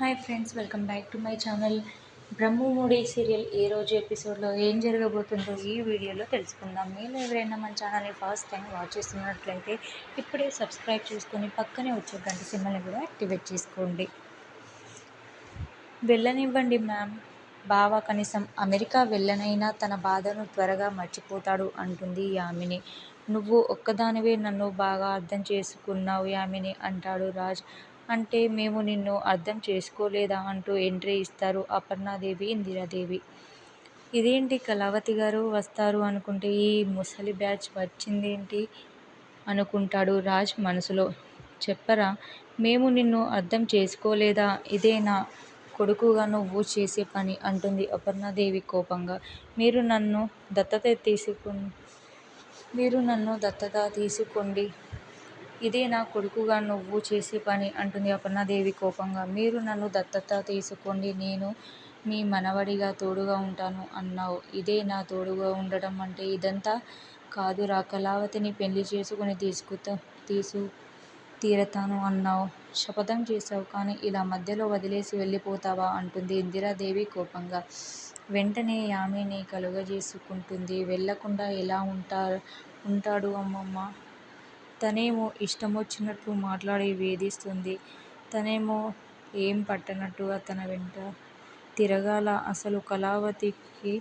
Hi friends welcome back to my channel. Brahmamudi serial ఏ రోజు ఎపిసోడ్లో ఏం జరగబోతుందో ఈ వీడియోలో తెలుసుకుందాం. మీరు ఎవరైనా మన ఛానల్ని ఫస్ట్ టైం వాచ్ చేస్తున్నట్లయితే ఇప్పుడే సబ్స్క్రైబ్ చేసుకొని పక్కనే వచ్చే గంట సింబల్ని కూడా యాక్టివేట్ చేసుకోండి. వెళ్ళనివ్వండి మ్యామ్. బావ కనీసం అమెరికా వెళ్ళనైనా తన బాధను త్వరగా మర్చిపోతాడు అంటుంది యామిని. నువ్వు ఒక్కదానివే నన్ను బాగా అర్థం చేసుకున్నావు యామిని అంటాడు రాజ్. అంటే మేము నిన్ను అర్థం చేసుకోలేదా అంటూ ఎంట్రీ ఇస్తారు అపర్ణాదేవి ఇందిరాదేవి. ఇదేంటి కళావతి గారు వస్తారు అనుకుంటే ఈ ముసలి బ్యాచ్ వచ్చిందేంటి అనుకుంటాడు రాజ్ మనసులో. చెప్పరా మేము నిన్ను అర్థం చేసుకోలేదా? ఇదే నా కొడుకుగా నువ్వు చేసే పని అంటుంది అపర్ణాదేవి కోపంగా. మీరు నన్ను దత్తత తీసుకు మీరు నన్ను దత్తత తీసుకోండి ఇదే నా కొడుకుగా నువ్వు చేసే పని అంటుంది అపర్ణాదేవి కోపంగా. మీరు నన్ను దత్తత తీసుకోండి నేను మీ మనవడిగా తోడుగా ఉంటాను అన్నావు. ఇదే నా తోడుగా ఉండడం అంటే ఇదంతా కాదురా కళావతిని పెళ్ళి చేసుకుని తీసుకుతా తీసు తీరతాను అన్నావు. శపథం చేశావు కానీ ఇలా మధ్యలో వదిలేసి వెళ్ళిపోతావా అంటుంది ఇందిరాదేవి కోపంగా. వెంటనే యామిని కలుగజేసుకుంటుంది. వెళ్ళకుండా ఎలా ఉంటారు ఉంటాడు అమ్మమ్మ? తనేమో ఇష్టమొచ్చినట్లు మాట్లాడి వేధిస్తుంది. తనేమో ఏం పట్టనట్టుగా తన వెంట తిరగాల. అసలు కళావతికి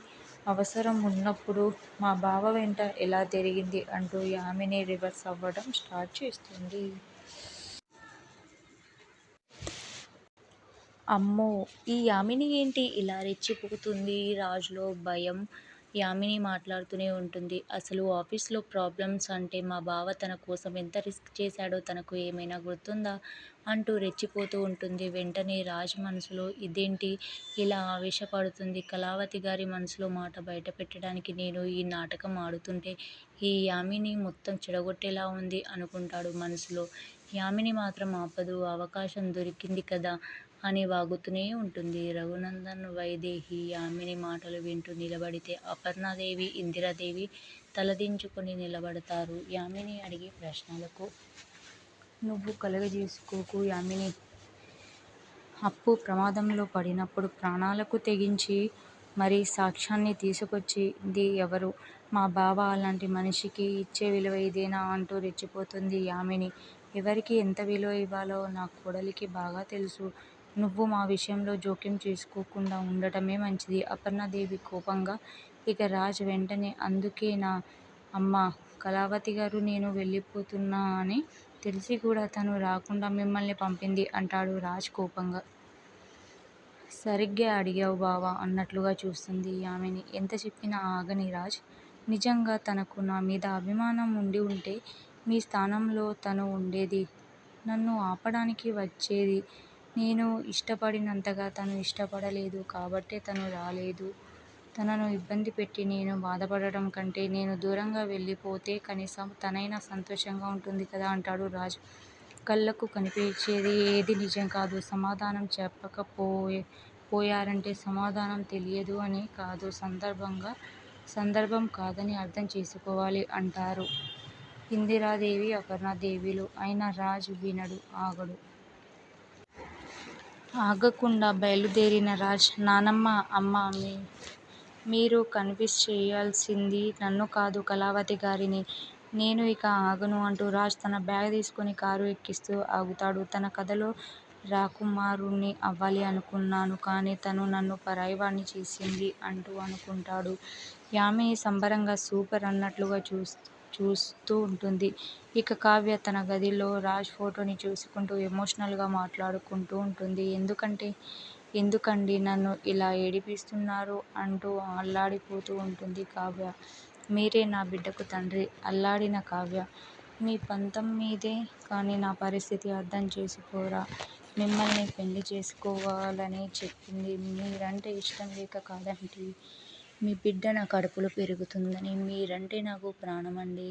అవసరం ఉన్నప్పుడు మా బావ వెంట ఎలా తిరిగింది అంటూ యామిని రివర్స్ అవ్వడం స్టార్ట్ చేస్తుంది. అమ్మో! ఈ యామిని ఏంటి ఇలా రెచ్చిపోతుంది? రాజులో భయం యామిని మాట్లాడుతూనే ఉంటుంది. అసలు ఆఫీస్లో ప్రాబ్లమ్స్ అంటే మా బావ తన కోసం ఎంత రిస్క్ చేశాడో తనకు ఏమైనా గుర్తుందా? అంటూ రెచ్చిపోతూ ఉంటుంది. వెంటనే రాజ్ మనసులో ఇదేంటి? ఇలా ఆవేశపడుతుంది. కళావతి గారి మనసులో మాట బయట పెట్టడానికి నేను ఈ నాటకం ఆడుతుంటే ఈ యామిని మొత్తం చెడగొట్టేలా ఉంది అనుకుంటాడు మనసులో. యామిని మాత్రం ఆపదు. అవకాశం దొరికింది కదా. అని వాగుతూనే ఉంటుంది. రఘునందన్ వైదేహి యామిని మాటలు వింటూ నిలబడితే అపర్ణాదేవి ఇందిరాదేవి తలదించుకొని నిలబడతారు. యామిని అడిగే ప్రశ్నలకు నువ్వు కలుగజేసుకోకు యామిని. అప్పు ప్రమాదంలో పడినప్పుడు ప్రాణాలకు తెగించి మరి సాక్ష్యాన్ని తీసుకొచ్చింది ఎవరు? మా బావ అలాంటి మనిషికి ఇచ్చే విలువ ఇదేనా? అంటూ రెచ్చిపోతుంది యామిని. ఎవరికి ఎంత విలువ ఇవ్వాలో నా కోడలికి బాగా తెలుసు. నువ్వు మా విషయంలో జోక్యం చేసుకోకుండా ఉండటమే మంచిది. అపర్ణాదేవి కోపంగా ఇక రాజ్ వెంటనే అందుకే నా అమ్మ కళావతి గారు నేను వెళ్ళిపోతున్నా అని తెలిసి కూడా తను రాకుండా మిమ్మల్ని పంపింది అంటాడు రాజ్ కోపంగా. సరిగ్గా అడిగావు బావా అన్నట్లుగా చూస్తుంది ఆమెని. ఎంత చెప్పినా ఆగని రాజ్ నిజంగా తనకు నా మీద అభిమానం ఉండి ఉంటే మీ స్థానంలో తను ఉండేది నన్ను ఆపడానికి వచ్చేది నేను ఇష్టపడినంతగా తను ఇష్టపడలేదు కాబట్టే తను రాలేదు. తనను ఇబ్బంది పెట్టి నేను బాధపడటం కంటే నేను దూరంగా వెళ్ళిపోతే కనీసం తనైనా సంతోషంగా ఉంటుంది కదా అంటాడు రాజ్. కళ్ళకు కనిపించేది ఏది నిజం కాదు. సమాధానం చెప్పకపోయే పోయారంటే సమాధానం తెలియదు అని కాదు. సందర్భంగా సందర్భం కాదని అర్థం చేసుకోవాలి అంటారు. ఇందిరాదేవి అపర్ణాదేవిలు. అయిన రాజ్ వినడు ఆగడు. ఆగకుండా బయలుదేరిన రాజ్ నానమ్మ అమ్మ మీ మీరు కన్విన్స్ చేయాల్సింది నన్ను కాదు కళావతి గారిని. నేను ఇక ఆగను అంటూ రాజ్ తన బ్యాగ్ తీసుకొని కారు ఎక్కిస్తూ ఆగుతాడు. తన కథలో రాకుమారుణ్ణి అవ్వాలి అనుకున్నాను కానీ తను నన్ను పరాయివాణ్ణి చేసింది అంటూ అనుకుంటాడు. యామిని సంబరంగా సూపర్ అన్నట్లుగా చూస్తూ చూస్తూ ఉంటుంది. ఇక కావ్య తన గదిలో రాజ్ ఫోటోని చూసుకుంటూ ఎమోషనల్గా మాట్లాడుకుంటూ ఉంటుంది. ఎందుకంటే ఎందుకండి నన్ను ఇలా ఏడిపిస్తున్నారు అంటూ అల్లాడిపోతూ ఉంటుంది కావ్య. మీరే నా బిడ్డకు తండ్రి అల్లాడిన కావ్య. మీ పంతం మీదే కానీ నా పరిస్థితి అర్థం చేసుకోరా. మిమ్మల్ని పెళ్ళి చేసుకోవాలని చెప్పింది మీరంటే ఇష్టం లేక కాదంటే. మీ బిడ్డ నా కడుపులో పెరుగుతుందని మీరంటే నాకు ప్రాణమండి.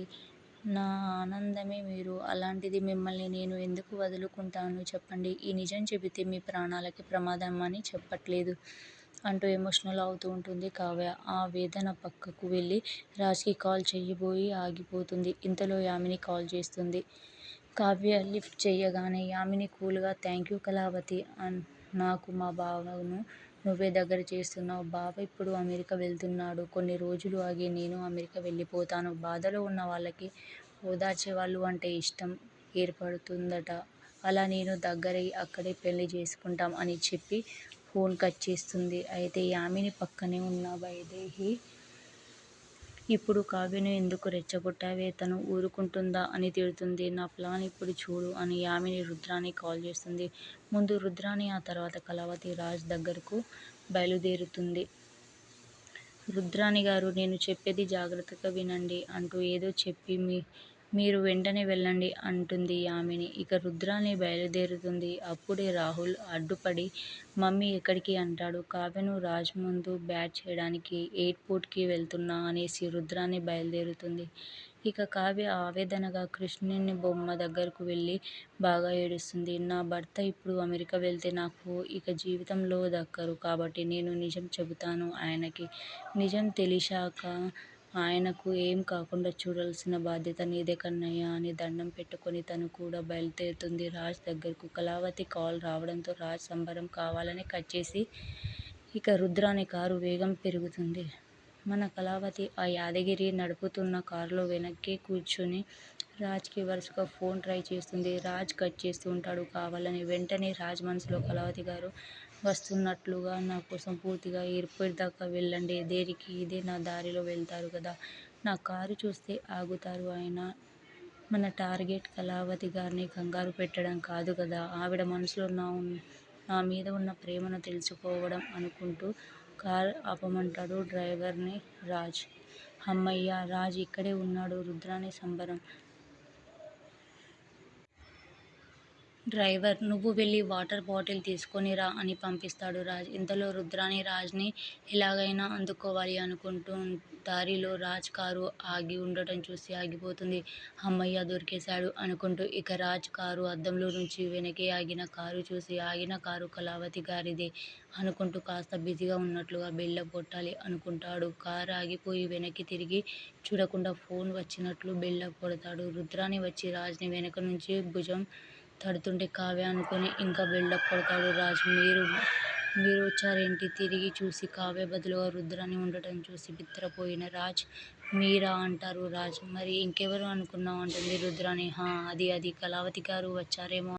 నా ఆనందమే మీరు. అలాంటిది మిమ్మల్ని నేను ఎందుకు వదులుకుంటాను చెప్పండి. ఈ నిజం చెబితే మీ ప్రాణాలకి ప్రమాదం అని చెప్పట్లేదు. అంటూ ఎమోషనల్ అవుతూ ఉంటుంది కావ్య. ఆ వేదన పక్కకు వెళ్ళి రాజ్కి కాల్ చేయబోయి ఆగిపోతుంది. ఇంతలో యామిని కాల్ చేస్తుంది. కావ్య లిఫ్ట్ చేయగానే యామిని కూల్గా థ్యాంక్ యూ కళావతి అన్ నాకు మా బావను నువ్వే దగ్గర చేస్తున్నావు బావ ఇప్పుడు అమెరికా వెళ్తున్నాడు. కొన్ని రోజులు ఆగి నేను అమెరికా వెళ్ళిపోతాను. బాధలో ఉన్న వాళ్ళకి ఓదార్చే వాళ్ళు అంటే ఇష్టం ఏర్పడుతుందట. అలా నేను దగ్గరై అక్కడే పెళ్ళి చేసుకుంటాం అని చెప్పి ఫోన్ కట్ చేస్తుంది. అయితే యామిని పక్కనే ఉన్న వైదేహి ఇప్పుడు కావ్యను ఎందుకు రెచ్చగొట్టావే? తను ఊరుకుంటుందా? అని తిడుతుంది. నా ప్లాన్ ఇప్పుడు చూడు అని యామిని రుద్రాని కాల్ చేస్తుంది. ముందు రుద్రాని ఆ తర్వాత కళావతి రాజ్ దగ్గరకు బయలుదేరుతుంది. రుద్రాణిగారూ! నేను చెప్పేది జాగ్రత్తగా వినండి అంటూ ఏదో చెప్పి మీ మీరు వెంటనే వెళ్ళండి అంటుంది యామిని. ఇక రుద్రాని బయలుదేరుతుంది. అప్పుడే రాహుల్ అడ్డుపడి మమ్మీ ఎక్కడికి? అంటాడు. కావ్యను రాజ్ ముందు బ్యాట్ చేయడానికి ఎయిర్పోర్ట్కి వెళ్తున్నా అనేసి రుద్రాని బయలుదేరుతుంది. ఇక కావ్య ఆవేదనగా కృష్ణుని బొమ్మ దగ్గరకు వెళ్ళి బాగా ఏడుస్తుంది. నా భర్త ఇప్పుడు అమెరికా వెళ్తే నాకు ఇక జీవితంలో దక్కరు కాబట్టి నేను నిజం చెబుతాను ఆయనకి. నిజం తెలిశాక ఆయనకు ఏం కాకుండా చూడాల్సిన బాధ్యత నీదే కన్నయ్య అని దండం పెట్టుకుని తను కూడా బయలుదేరుతుంది రాజ్ దగ్గరకు. కళావతి కాల్ రావడంతో రాజ్ సంబరం కావాలని కట్ చేసి ఇక రుద్రాని కారు వేగం పెరుగుతుంది. మన కళావతి ఆ యాదగిరి నడుపుతున్న కారులో వెనక్కి కూర్చుని రాజ్కి వరుసగా ఫోన్ ట్రై చేస్తుంది. రాజ్ కట్ చేస్తూ ఉంటాడు కావాలని. వెంటనే రాజ్ మనసులో కళావతి గారు వస్తున్నట్లుగా నా కోసం పూర్తిగా ఎయిర్పోర్ట్ దాకా వెళ్ళండి. దేనికి? ఇదే నా దారిలో వెళ్తారు కదా! నా కారు చూస్తే ఆగుతారు ఆయన మన టార్గెట్ కళావతి గారిని కంగారు పెట్టడం కాదు కదా! ఆవిడ మనసులో నా నా మీద ఉన్న ప్రేమను తెలుసుకోవడం అనుకుంటూ కార్ ఆపమంటాడు డ్రైవర్ని రాజ్. హమ్మయ్య! రాజ్ ఇక్కడే ఉన్నాడు రుద్రాని సంబరం. డ్రైవర్ నువ్వు వెళ్ళి వాటర్ బాటిల్ తీసుకొని రా అని పంపిస్తాడు రాజ్. ఇంతలో రుద్రాని రాజ్ని ఎలాగైనా అందుకోవాలి అనుకుంటూ దారిలో రాజ్ కారు ఆగి ఉండటం చూసి ఆగిపోతుంది. అమ్మయ్య దొరికేశాడు అనుకుంటూ ఇక రాజ్ కారు అద్దంలో నుంచి వెనకే ఆగిన కారు చూసి ఆగిన కారు కళావతి గారిదే అనుకుంటూ కాస్త బిజీగా ఉన్నట్లుగా బెల్ల కొట్టాలి అనుకుంటాడు. కారు ఆగిపోయి వెనక్కి తిరిగి చూడకుండా ఫోన్ వచ్చినట్లు బెల్ల కొడతాడు. రుద్రాని వచ్చి రాజ్ని వెనక నుంచి భుజం తడుతుంటే కావ్య అనుకుని ఇంకా బిల్డప్ కొడతాడు రాజ్. మీరొచ్చారేంటి? తిరిగి చూసి కావ్య బదులుగా రుద్రాన్ని ఉండటం చూసి బిత్తరపోయిన రాజ్ మీరా? అంటారు రాజ్. మరి ఇంకెవరు అనుకున్నావు అంటుంది రుద్రాని. హా! అది అది కళావతి గారు వచ్చారేమో